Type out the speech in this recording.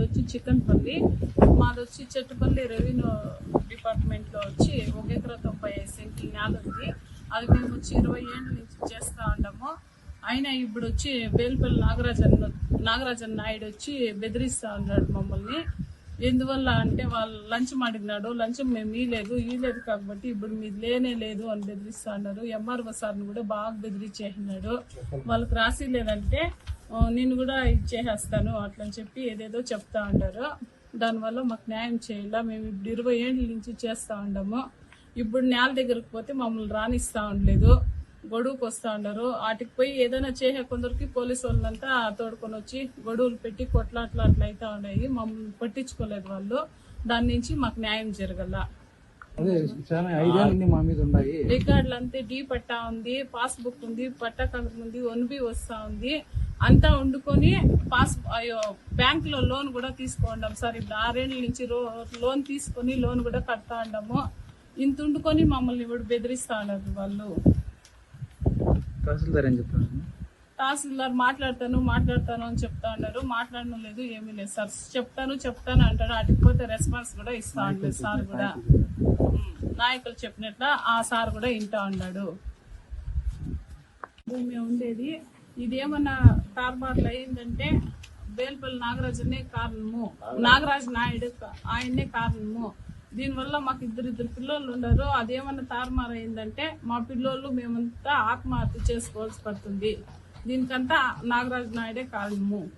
వచ్చి చికెన్ పల్లి. మాది వచ్చి చెట్టుపల్లి రెవెన్యూ డిపార్ట్మెంట్లో వచ్చి ఒక ఎకరా తొంభై ఐదు సెంట్లు నేల ఉంది. అది మేము వచ్చి ఇరవై ఏళ్ళ నుంచి చేస్తా ఉన్నాము అయినా ఇప్పుడు వచ్చి బేల్పల్లి నాగరాజన్ నాగరాజన్ నాయుడు వచ్చి బెదిరిస్తా ఉన్నాడు మమ్మల్ని. ఎందువల్ల అంటే వాళ్ళు లంచం ఆడినాడు. లంచం మేము ఈలేదు ఇయలేదు కాబట్టి ఇప్పుడు మీది లేనే లేదు అని బెదిరిస్తా ఉన్నారు. ఎంఆర్ఓ సార్ని కూడా బాగా బెదిరించేసినాడు. వాళ్ళకి రాసి లేదంటే నేను కూడా ఇచ్చేసేస్తాను అట్లా అని చెప్పి ఏదేదో చెప్తా ఉంటారు దానివల్ల మాకు న్యాయం చేయాల? మేము ఇప్పుడు ఇరవై ఏళ్ళ నుంచి చేస్తా ఉన్నాము ఇప్పుడు నేల దగ్గరకు పోతే మమ్మల్ని రానిస్తా ఉండలేదు. గొడువుకు వస్తా ఉన్నారు వాటికి పోయి ఏదైనా చేసే కొందరికి పోలీసు వాళ్ళంతా తోడుకొని వచ్చి గొడువులు పెట్టి కొట్లాట్లు అట్లా అవుతా ఉన్నాయి. మమ్మల్ని పట్టించుకోలేదు వాళ్ళు. దాని నుంచి మాకు న్యాయం జరగల. రికార్డులు అంతే. డీ పట్టా ఉంది పాస్బుక్ ఉంది పట్టా కాగితం ఉంది ఒన్బి వస్తా ఉంది. అంతా వండుకొని పాస్ అయ్యో బ్యాంక్లో లోన్ కూడా తీసుకోండాం. సార్ ఇప్పుడు ఆరేళ్ళ నుంచి లోన్ తీసుకొని లోన్ కూడా కడతా ఉన్నాము ఇంత వండుకొని మమ్మల్ని ఇప్పుడు బెదిరిస్తా ఉన్నారు వాళ్ళు. తహసీల్దార్ ఏం చెప్తాను తహసీల్దార్ మాట్లాడతాను మాట్లాడతాను అని చెప్తా ఉన్నారు. మాట్లాడడం లేదు ఏమీ లేదు సార్. చెప్తాను చెప్తాను అంటాడు. అటుకు పోతే రెస్పాన్స్ కూడా ఇస్తా ఉండలేదు సార్ కూడా. నాయకులు చెప్పినట్ల ఆ సార్ కూడా వింటా ఉన్నాడు. భూమి ఉండేది ఇదేమన్నా తార్బార్లు అయిందంటే బేల్పల్లి నాగరాజునే కారణము. నాగరాజు నాయుడు ఆయన్నే కారణము. దీనివల్ల మాకు ఇద్దరు ఇద్దరు పిల్లోళ్ళు ఉన్నారు. అదేమన్నా తారుమారు అయిందంటే మా పిల్లోళ్ళు మేమంతా ఆత్మహత్య చేసుకోవాల్సి పడుతుంది. దీనికంతా నాగరాజు నాయుడే కారణము.